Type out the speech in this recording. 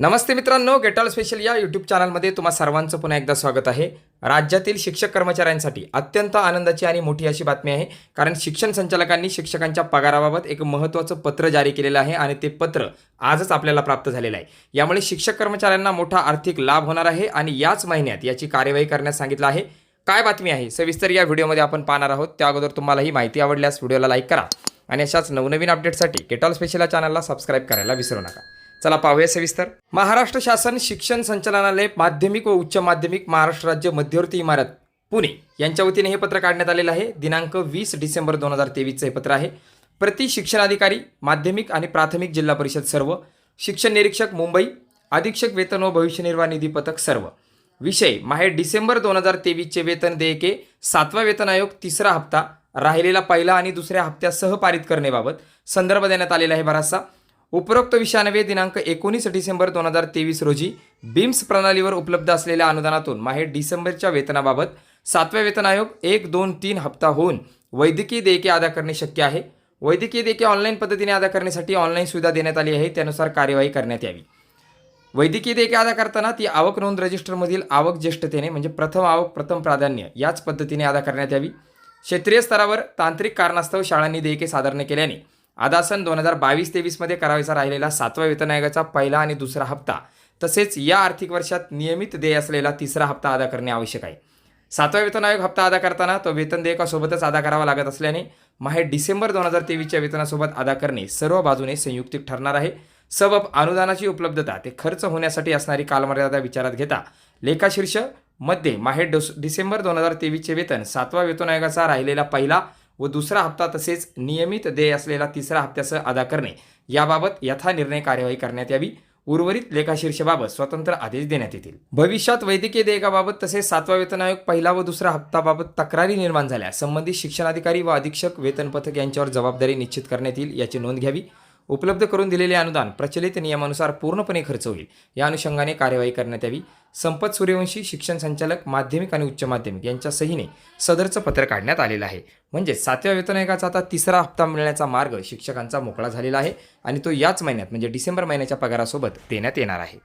नमस्ते मित्रांनो गेटॉल स्पेशल या यूट्यूब चॅनलमध्ये तुम्हा सर्वांचं पुन्हा एकदा स्वागत आहे. राज्यातील शिक्षक कर्मचाऱ्यांसाठी अत्यंत आनंदाची आणि मोठी अशी बातमी आहे कारण शिक्षण संचालकांनी शिक्षकांच्या पगाराबाबत एक महत्त्वाचं पत्र जारी केलेलं आहे आणि ते पत्र आजच आपल्याला प्राप्त झालेलं आहे. यामुळे शिक्षक कर्मचाऱ्यांना मोठा आर्थिक लाभ होणार आहे आणि याच महिन्यात याची कार्यवाही करण्यास सांगितलं आहे. काय बातमी आहे? सविस्तर या व्हिडिओमध्ये आपण पाहणार आहोत. त्या अगोदर तुम्हाला ही माहिती आवडल्यास व्हिडिओला लाईक करा आणि अशाच नवनवीन अपडेटसाठी गेटॉल स्पेशल या चॅनलला सबस्क्राईब करायला विसरू नका. चला पाहूया सविस्तर. महाराष्ट्र शासन शिक्षण संचालनालय माध्यमिक व उच्च माध्यमिक महाराष्ट्र राज्य मध्यवर्ती इमारत पुणे यांच्या वतीने हे पत्र काढण्यात आलेलं आहे. दिनांक वीस डिसेंबर दोन हजार तेवीसचं हे पत्र आहे. प्रति शिक्षणाधिकारी माध्यमिक आणि प्राथमिक जिल्हा परिषद सर्व शिक्षण निरीक्षक मुंबई अधीक्षक वेतन व भविष्य निर्वाह निधी पथक सर्व. विषय माहे डिसेंबर दोन हजार तेवीसचे वेतन देयके सातवा वेतन आयोग तिसरा हप्ता राहिलेला पहिला आणि दुसऱ्या हप्त्यासह पारित करण्याबाबत संदर्भ देण्यात आलेला आहे बराचसा. उपरोक्त विषयानवे दिनांक एकोणीस डिसेंबर दोन हजार तेवीस रोजी बिम्स प्रणालीवर उपलब्ध असलेल्या अनुदानातून माहे डिसेंबरच्या वेतनाबाबत सातव्या वेतन आयोग एक दोन तीन हप्ता होऊन वैद्यकीय देयके अदा करणे शक्य आहे. वैद्यकीय देयके ऑनलाईन पद्धतीने अदा करण्यासाठी ऑनलाईन सुविधा देण्यात आली आहे. त्यानुसार कार्यवाही करण्यात यावी. वैद्यकीय देयके अदा करताना ती आवक नोंद रजिस्टरमधील आवक ज्येष्ठतेने म्हणजे प्रथम आवक प्रथम प्राधान्य याच पद्धतीने अदा करण्यात यावी. क्षेत्रीय स्तरावर तांत्रिक कारणास्तव शाळांनी देयके सादर केल्याने आदासन दोन हजार बावीस तेवीसमध्ये करावायचा राहिलेला सातवा वेतन आयोगाचा पहिला आणि दुसरा हप्ता. तसेच या आर्थिक वर्षात नियमित देय असलेला तिसरा हप्ता अदा करणे आवश्यक आहे. सातवा वेतन आयोग हप्ता अदा करताना तो वेतन देयकासोबतच अदा करावा लागत असल्याने माहे डिसेंबर दोन हजार तेवीसच्या वेतनासोबत अदा करणे सर्व बाजूने संयुक्तिक ठरणार आहे. सबब अनुदानाची उपलब्धता ते खर्च होण्यासाठी असणारी कालमर्यादा विचारात घेता. लेखाशीर्षमध्ये माहे डोस डिसेंबर दोन हजार तेवीसचे वेतन सातवा वेतन आयोगाचा राहिलेला पहिला व दुसरा हप्ता तसेच नियमित देय असलेला तिसरा हप्त्यासह अदा करणे. याबाबत यथा निर्णय कार्यवाही करण्यात यावी. उर्वरित लेखाशीर्षबाबत स्वतंत्र आदेश देण्यात येतील. भविष्यात वैद्यकीय देयकाबाबत तसेच सातवा वेतन आयोग पहिला व दुसरा हप्ताबाबत तक्रारी निर्माण झाल्या. संबंधित शिक्षणाधिकारी व अधीक्षक वेतन पथक यांच्यावर जबाबदारी निश्चित करण्यात येईल याची नोंद घ्यावी. उपलब्ध करून दिलेले अनुदान प्रचलित नियमानुसार पूर्णपणे खर्च होईल. या अनुषंगाने कार्यवाही करण्यात यावी. संपत सूर्यवंशी शिक्षण संचालक माध्यमिक आणि उच्च माध्यमिक यांच्या सहीने सदरचं पत्र काढण्यात आलेलं आहे. म्हणजे सातव्या वेतन आयोगाचा आता तिसरा हप्ता मिळण्याचा मार्ग शिक्षकांचा मोकळा झालेला आहे आणि तो याच महिन्यात म्हणजे डिसेंबर महिन्याच्या पगारासोबत देण्यात येणार आहे.